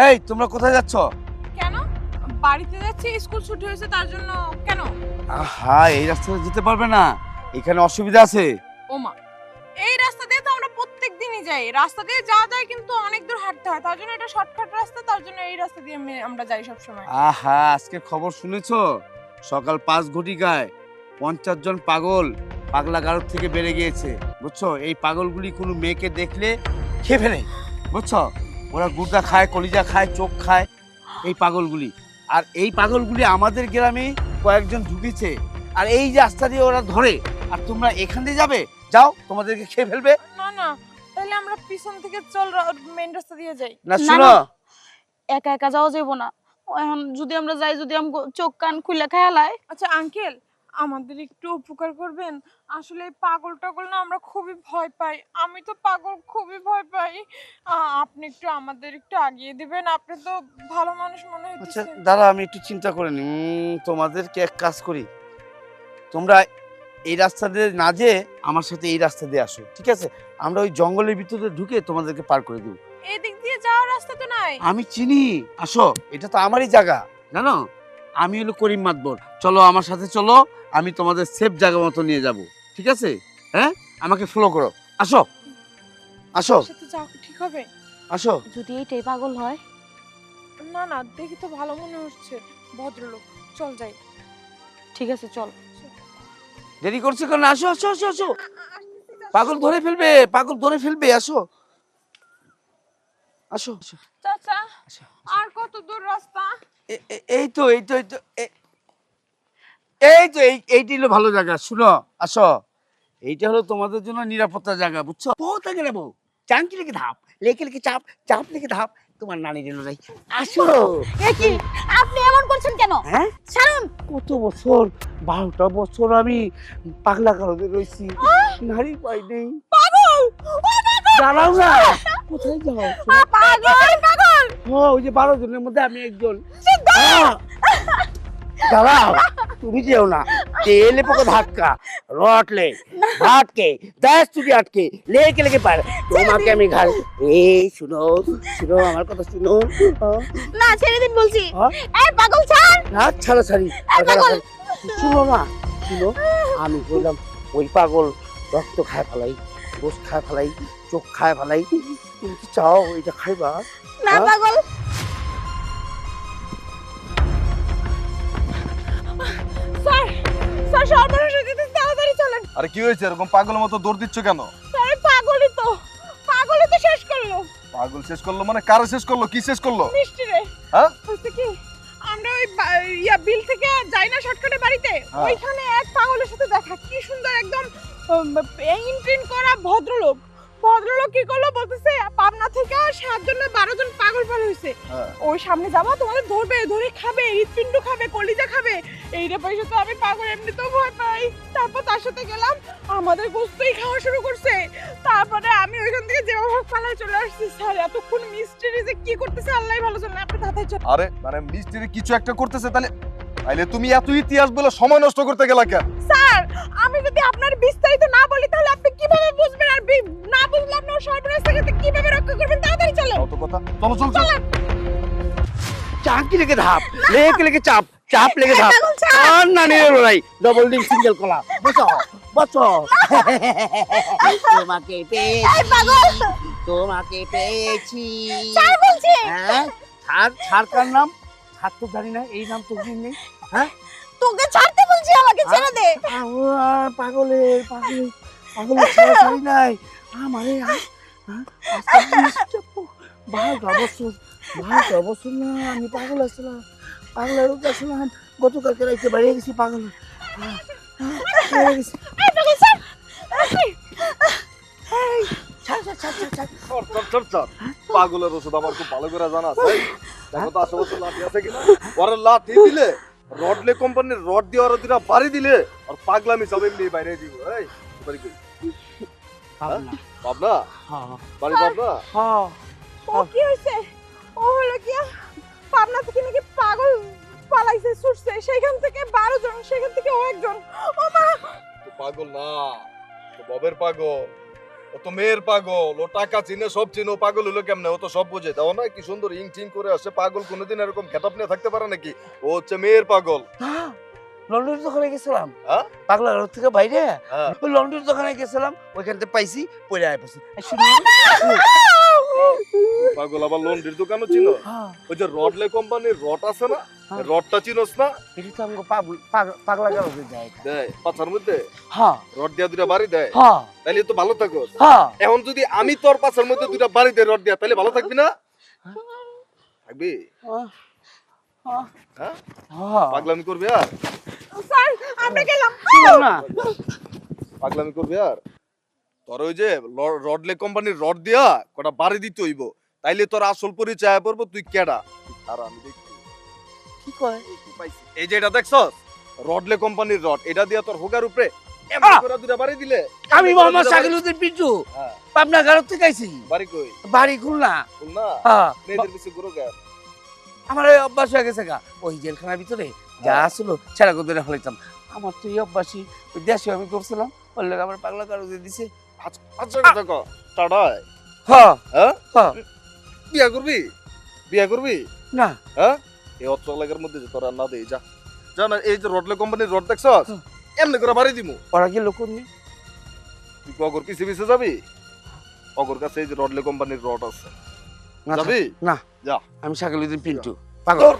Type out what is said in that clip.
এই তোমরা কোথায় যাচ্ছ? কেন? বাড়িতে যাচ্ছি স্কুল ছুটি হয়েছে তার জন্য কেন? হ্যাঁ এই রাস্তাতে যেতে পারবে না। এখানে অসুবিধা আছে। ওমা এই রাস্তা দিয়ে তো আমরা প্রত্যেক দিনই যাই। রাস্তা দিয়ে যাওয়া যায় কিন্তু অনেক দূর হাঁটতে হয়। তার জন্য এটা শর্টকাট রাস্তা তার জন্য এই রাস্তা দিয়ে আমি- আমরা যাই সব সময় আহা আজকে খবর শুনেছো? সকাল পাঁচ ঘটিকায় পঞ্চাশ জন পাগল পাগলা গারদ থেকে বেড়ে গিয়েছে। বুঝছ? এই পাগলগুলি কোনো মেয়েকে দেখলে খেয়ে ফেলে বুঝছ? ওরা গুর্দা খায় কলিজা খায় চোখ খায় এই পাগলগুলি। আর এই পাগলগুলি আমাদের গ্রামে কয়েকজন ঢুকেছে। আর এই যে রাস্তা দিয়ে ওরা ধরে আর তোমরা এখান দিয়ে যাবে? যাও তোমাদেরকে খেয়ে ফেলবে। না না তাহলে আমরা পিছন থেকে চল মেন রাস্তা দিয়ে যাই। না শুনো। একা একা যাওয়া যাব না। ও এখন যদি আমরা যাই যদি আমগো চোখ কান খুলে খেয়ালায় আচ্ছা আঙ্কেল আমাদের একটু উপকার করবেন। আসলে এই পাগল টাগল না আমরা খুবই ভয় পাই। আমি তো পাগল খুবই ভয় পাই। আ- আপনি একটু আমাদের একটু আগিয়ে দিবেন। আপনি তো ভালো মানুষ মনে আচ্ছা হচ্ছে দাঁড়া আমি একটু চিন্তা করে নি উম, তোমাদেরকে এক কাজ করি। তোমরা এই রাস্তা দিয়ে না যেয়ে আমার সাথে এই রাস্তা দিয়ে আসো ঠিক আছে? আমরা ওই জঙ্গলের ভিতরে ঢুকে তোমাদেরকে পার করে দেবো। এদিক দিয়ে যাওয়ার রাস্তা তো নাই। আমি চিনি। আসো এটা তো আমারই জায়গা। জানো আমি হলো করিম মাতবর। চলো আমার সাথে চলো আমি তোমাদের সেফ জায়গা মতো নিয়ে যাব। ঠিক আছে? হ্যাঁ? আমাকে ফলো করো। আসো। আসো। সাথে যাও ঠিক হবে? আসো। যদি এইটাই পাগল হয়? না না দেখি তো ভালো মনে হচ্ছে। ভদ্রলোক চল যাই। ঠিক আছে চল। দেরি করছে কেন? আসো আসো আসো আসো। পাগল ধরে ফেলবে পাগল ধরে ফেলবে আসো। আসো। আসো চাচা আর কত দূর রাস্তা? এই তো এই তো এই তো এই তো এই এইটি হলো ভালো জায়গা শুনো আসো। এইটা হলো তোমাদের জন্য নিরাপত্তা জায়গা বুঝছ? বহুত আগে নেব চাঙ্কি লেগে ধাপ লেকে লেগে চাপ চাপ লেগে ধাপ তোমার নানি দিল নাই আসো। কি? আপনি এমন করছেন কেন? হ্যাঁ? ছাড়ুন। কত বছর বারোটা বছর আমি পাগলা কারণে রয়েছি। নারী পাই নেই। দাঁড়াও না। কোথায় যাও? পাগল পাগল! ও ওই যে বারো জনের মধ্যে আমি একজন! দাঁড়াও তুমি যেও না। তেলে পোকা ধাক্কা রটলে ভাটকে দশ চুটি আটকে লেকে লেকে পার। তোমাকে আমি ঘাল এই শুনো শুনো আমার কথা শুনো। না ছেড়ে দিন বলছি। এই পাগল ছাড়! হাত ছাড়া ছাড়ি। পাগল। শুনো না শুনো আমি বললাম ওই পাগল রক্ত খায় ফেলাই গোস খায় ফেলাই চোখ খায় ফেলাই তুমি কি চাও এটা খাইবা? না হ্যাঁ? পাগল। স্যার স্যার সর্বনাশ হয়ে যেতে তাড়াতাড়ি চলেন। আরে কি হয়েছে? এরকম পাগলের মতো দৌড় দিচ্ছ কেন? স্যার পাগলই তো। পাগলই তো শেষ করল। পাগল শেষ করল মানে কারও শেষ করল? কি শেষ করল? মিষ্টি রে। হ্যাঁ? হচ্ছে কি আমরা ওই ইয়া বিল থেকে যাই না শর্টকাটে বাড়িতে? হ্যাঁ। ওইখানে এক পাগলের সাথে দেখা। কি সুন্দর একদম ইন্ট্রিন করা ভদ্রলোক। ভদ্রলোক কি করল বলতেছে পাবনা থেকে সাতজন না বারো জন পাগল পাল হয়েছে। হ্যাঁ। ওই সামনে যাব তোমাদের ধরবে ধরে খাবে হৃৎপিণ্ড খাবে কলিজা খাবে। এই রে পয়সা তো আমি পাগল এমনিতেও ভয় পাই। তারপর তার সাথে গেলাম আমাদের গোস্তই খাওয়া শুরু করছে। তারপরে আমি ওইখান থেকে যেভাবে হোক পালায় চলে আসছি স্যার এতক্ষণ মিস্ট্রি যে কি করতেছে আল্লাহ ভালো জানে আপনি চলে আরে মানে মিস্ত্রি কিছু একটা করতেছে তাহলে তাইলে তুমি এত ইতিহাস বলে সময় নষ্ট করতে গেলা কেন? স্যার আমি যদি আপনার বিস্তারিত না বলি তাহলে আপনি কীভাবে বুঝবেন আর না বুঝলে আপনার সর্বনাশ থেকে কীভাবে রক্ষা করবেন? তাড়াতাড়ি চলো তাও তো কথা। চলো চলো চলো। চাঙ্কি লেগে ধাপ? লেকে লেগে চাপ চাপ লেগে ধাপ। আর না নিয়ে লড়াই ডবল ডিম সিঙ্গেল কলা। বসো বসো। তোমাকে পেয়েছি তোমাকে পেয়েছি। ছাড় বলছি। হ্যাঁ ছাড় ছাড় কার নাম? ছাড় তো জানি না এই নাম তো নেই। তোকে ছাড়তে বলছি আমাকে ছেড়ে দে। আহ, পাগলের পাগলের পাগলের ছাড়া ছাড়ি নাই। আমারে হ্যাঁ? না আমি পাগল আসলাম পাগলের রোগ আসলাম গতকালকে রাইতে বাইরে গেছি পাগল। গেছি। পাগলের ওষুধ আমার খুব ভালো করে জানা আছে। এই, দেখো তো আশেপাশে লাঠি আছে কিনা। ওরা লাঠি দিলে রডলে কোম্পানির রড দিয়ে ওরা দুটা বাড়ি দিলে আর পাগলামি সব এমনি বাইরে দিব এই বাড়ি কই? পাগলা। পাবনা? হ্যাঁ, বাড়ি পাবনা? হ্যাঁ। ও কি হয়েছে ও হলো কি পাবনা থেকে নাকি পাগল পালাইছে ছুটছে। সেখান থেকে বারো জন সেখান থেকে ও একজন। ও মা! পাগল না ববের পাগল। ও তো মেয়ের পাগল ও টাকা চিনে সব চিনে পাগল হলো কেমনে? ও তো সব বোঝে। তাও না কি সুন্দর ইং টিং করে আসে পাগল কোনোদিন এরকম খেতাব নিয়ে থাকতে পারে নাকি? ও হচ্ছে মেয়ের পাগল। লন্ডনের দোকানে গেছিলাম। হ্যাঁ? পাগলা রোড থেকে বাইরে হ্যাঁ। লন্ডনের দোকানে গেছিলাম ওইখান থেকে পাইছি পরে আয় পাইছি পাগল আবার লন্ড্রির দোকানও চিনো? হ্যাঁ। ওই যে রডলে কোম্পানির রড আছে না? হ্যাঁ। রডটা চিনোস না? এটা তো আমাকে পাগলা ঘর হয়ে যায় দেয় পাছার মধ্যে? হ্যাঁ। রড দিয়া দুটা বাড়ি দেয়? হ্যাঁ। তাইলে তো ভালো থাকো। হ্যাঁ। এখন যদি আমি তোর পাছার মধ্যে দুটা বাড়ি দেয় রড দিয়া তাহলে ভালো থাকবি না? থাকবি? হ্যাঁ। পাগলামি করবি আর? স্যার আমরা গেলাম। না। পাগলামি করবি আর? তোর ওই যে রডলে কোম্পানির রড দিয়া কটা বাড়ি দিতে হইব। তাইলে তোর আসল পরিচয় পড়ব তুই কেডা? আর আমি দেখছি। কি কয়? এই যে এটা দেখছস? রডলে কোম্পানির রড এটা দিয়া তোর হোগার উপরে এমন করে দুটা বাড়ি দিলে। আমি মোহাম্মদ পিন্টু। হ্যাঁ, পাবনা থেকে আইছি। বাড়ি কই? বাড়ি খুলনা। হ্যাঁ। মেয়েদের পিছে আমার এই অভ্যাস হয়ে গেছে গা। ওই জেলখানার ভিতরে যা আসলো সেটা করে ফেলাইতাম। আমার তো এই অভ্যাসই দেশে আমি করছিলাম ওর আমার পাগলা কাগজে দিছে। আচ্ছা কথা কো টাড়ায় হ্যাঁ। হ্যাঁ? হ্যাঁ। বিয়া করবি? বিয়া করবি? না। হ্যাঁ? এই এলাকার মধ্যে তোরা না দেই যা। যা না এই যে রডলে কোম্পানির রড দেখছস। এমনি করে বাড়ি দিমু। ওরা কি লোক নেই তুই অগর পিছে পিছে যাবি? অগর কাছে এই যে রডলে কোম্পানির রড আছে। না যাবি? না। যা। আমি উদ্দিন পিন্টু। পাগল।